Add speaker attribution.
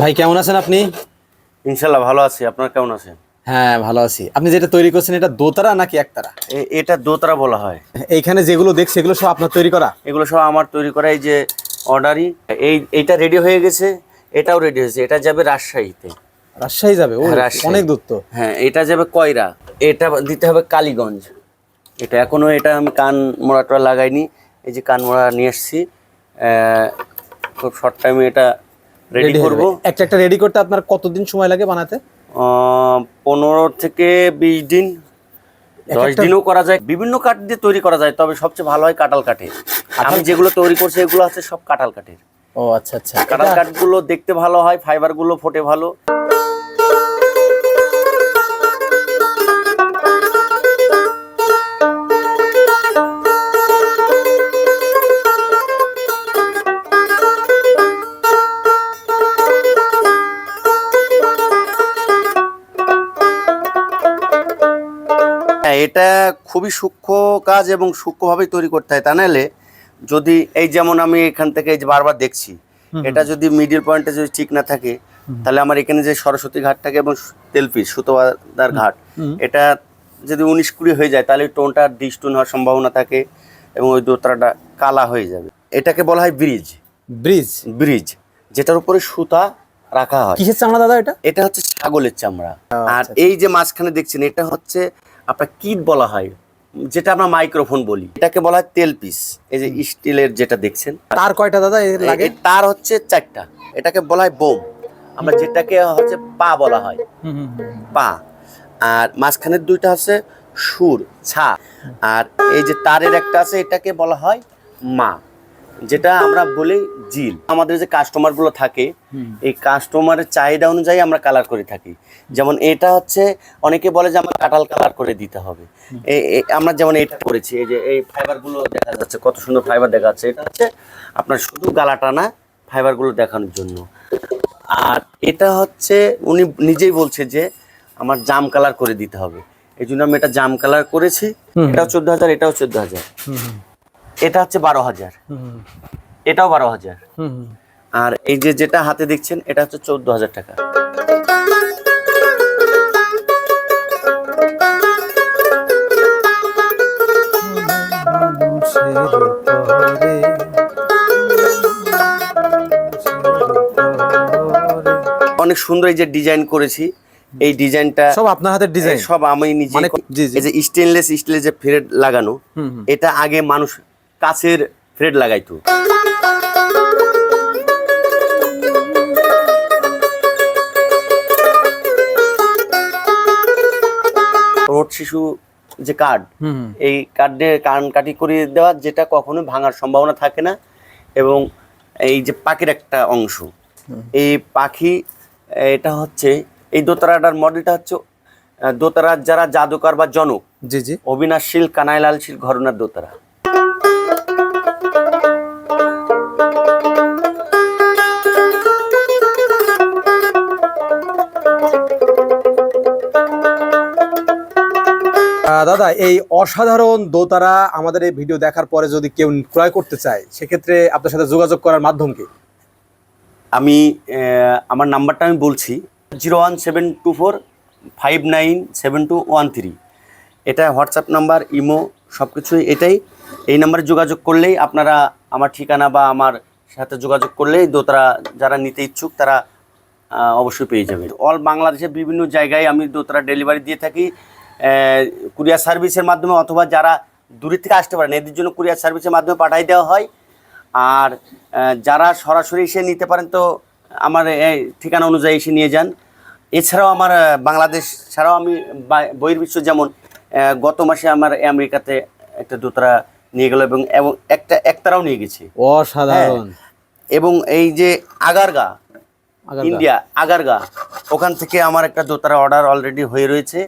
Speaker 1: ভাই কেমন আছেন আপনি?
Speaker 2: ইনশাল্লাহ ভালো আছি। আপনার কেমন আছেন?
Speaker 1: হ্যাঁ ভালো আছি। আপনি যেটা তৈরি করছেন এটা দোতারা নাকি একতারা?
Speaker 2: এটা দোতারা বলা হয়।
Speaker 1: এইখানে যেগুলো দেখছি এগুলো সব আপনার তৈরি করা?
Speaker 2: এগুলো সব আমার তৈরি করা এই যে অর্ডারই। এই এইটা রেডি হয়ে গেছে এটাও রেডি হয়েছে। এটা যাবে রাজশাহীতে।
Speaker 1: রাজশাহী যাবে? ও
Speaker 2: হ্যাঁ।
Speaker 1: অনেক দূর তো।
Speaker 2: হ্যাঁ এটা যাবে কয়রা? এটা দিতে হবে কালীগঞ্জ। এটা এখনও এটা আমি কান মোড়াটা লাগাইনি। এই যে কান মোড়া নিয়ে এসছি খুব শর্ট টাইমে এটা রেডি করব।
Speaker 1: একটা একটা রেডি করতে আপনার কতদিন সময় লাগে বানাতে?
Speaker 2: পনেরো থেকে বিশ দিন। দশ দিনও করা যায়। বিভিন্ন কাঠ দিয়ে তৈরি করা যায় তবে সবচেয়ে ভালো হয় কাটাল কাঠে আমি যেগুলো তৈরি করছি এগুলো আছে সব কাঁঠাল কাঠের।
Speaker 1: ও আচ্ছা আচ্ছা।
Speaker 2: কাঁঠাল কাঠগুলো দেখতে ভালো হয় ফাইবারগুলো ফোটে ভালো। এটা খুবই সূক্ষ্ম কাজ এবং সূক্ষ্মভাবেই তৈরি করতে হয় তা নাহলে যদি এই যেমন আমি এখান থেকে এই যে বারবার দেখছি এটা যদি মিডিল পয়েন্টে যদি ঠিক না থাকে তাহলে আমার এখানে যে সরস্বতী ঘাট থাকে এবং তেলপিস সুতোদার ঘাট এটা যদি উনিশ কুড়ি হয়ে যায় তাহলে টোনটা ডিস্টুন হওয়ার সম্ভাবনা থাকে এবং ওই দোতরাটা কালা হয়ে যাবে। এটাকে বলা হয় ব্রিজ।
Speaker 1: ব্রিজ?
Speaker 2: ব্রিজ যেটার উপরে সুতা রাখা হয়।
Speaker 1: কিসের চামড়া দাদা এটা?
Speaker 2: এটা হচ্ছে ছাগলের চামড়া।
Speaker 1: আচ্ছা,
Speaker 2: আর এই যে মাঝখানে দেখছেন এটা হচ্ছে আপনার কিট বলা হয় যেটা আমরা মাইক্রোফোন বলি। এটাকে বলা হয় তেল পিস। এই যে স্টিলের যেটা দেখছেন
Speaker 1: তার কয়টা দাদা লাগে?
Speaker 2: তার হচ্ছে চারটা। এটাকে বলা হয় বোম। আমরা যেটাকে হচ্ছে পা বলা হয়। পা। আর মাঝখানের দুইটা হচ্ছে সুর ছা। আর এই যে তারের একটা আছে এটাকে বলা হয় মা। যেটা আমরা বলি জিল। আমাদের যে কাস্টমারগুলো থাকে এই কাস্টমারের চাহিদা অনুযায়ী আমরা কালার করে থাকি। যেমন এটা হচ্ছে অনেকে বলে যে আমার কাঁঠাল কালার করে দিতে হবে। আমরা যেমন এটা করেছি এই যে এই ফাইবারগুলো দেখা যাচ্ছে কত সুন্দর ফাইবার দেখা যাচ্ছে। এটা হচ্ছে আপনার শুধু গালা টানা ফাইবারগুলো দেখানোর জন্য। আর এটা হচ্ছে উনি নিজেই বলছে যে আমার জাম কালার করে দিতে হবে। এই জন্য আমি এটা জাম কালার করেছি। এটাও চোদ্দ হাজার এটাও চোদ্দ হাজার। এটা হচ্ছে বারো হাজার
Speaker 1: হুম,
Speaker 2: এটাও বারো হাজার। আর এই যে যেটা হাতে দেখছেন এটা হচ্ছে চোদ্দ হাজার টাকা অনেক সুন্দর এই যে ডিজাইন করেছি এই ডিজাইনটা
Speaker 1: সব আপনার হাতের ডিজাইন
Speaker 2: সব আমি নিজে
Speaker 1: মানে।
Speaker 2: এই যে স্টেনলেস স্টিলের যে থ্রেড লাগানো। এটা আগে মানুষ কাছের ফ্রেড লাগাইতো। রোড শিশু যে কার্ড। এই কার্ডে কান কাটি করে দেওয়া যেটা কখনো ভাঙার সম্ভাবনা থাকে না এবং এই যে পাখির একটা অংশ। এই পাখি এটা হচ্ছে এই দোতারাটার মডেলটা হচ্ছে দোতারার যারা জাদুকর বা জনক
Speaker 1: জি জি।
Speaker 2: অবিনাশশীল কানাইলাল শীল ঘরনার দোতারা।
Speaker 1: দাদা, এই অসাধারণ দোতারা আমাদের এই ভিডিও দেখার পরে যদি কেউ ক্রয় করতে চায়, সেক্ষেত্রে আপনার সাথে যোগাযোগ করার মাধ্যম কি?
Speaker 2: আমি আমার নাম্বারটা আমি বলছি, zero one seven two four five nine seven two one three. এটা হোয়াটসঅ্যাপ নাম্বার, ইমো সব কিছুই এটাই। এই নাম্বারে যোগাযোগ করলেই আপনারা আমার ঠিকানা বা আমার সাথে যোগাযোগ করলেই দোতারা যারা নিতে ইচ্ছুক, তারা অবশ্যই পেয়ে যাবে অল বাংলাদেশের বিভিন্ন জায়গায় আমি দোতারা ডেলিভারি দিয়ে থাকি। কুরিয়ার সার্ভিসের মাধ্যমে অথবা যারা দূরের থেকে আসতে পারেন এদের জন্য কুরিয়ার সার্ভিসের মাধ্যমে পাঠাই দেওয়া হয়। আর যারা সরাসরি এসে নিতে পারেন তো আমার এই ঠিকানা অনুযায়ী এসে নিয়ে যান। এছাড়াও আমার বাংলাদেশ ছাড়াও আমি বহির্বিশ্ব যেমন গত মাসে আমার আমেরিকাতে একটা দোতরা নিয়ে গেল এবং এবং একটা একতারাও নিয়ে গেছে।
Speaker 1: অসাধারণ।
Speaker 2: এবং এই যে আগারগা
Speaker 1: আগারগা।
Speaker 2: ইন্ডিয়া আগারগা ওখান থেকে আমার একটা দোতারা অর্ডার অলরেডি হয়ে রয়েছে।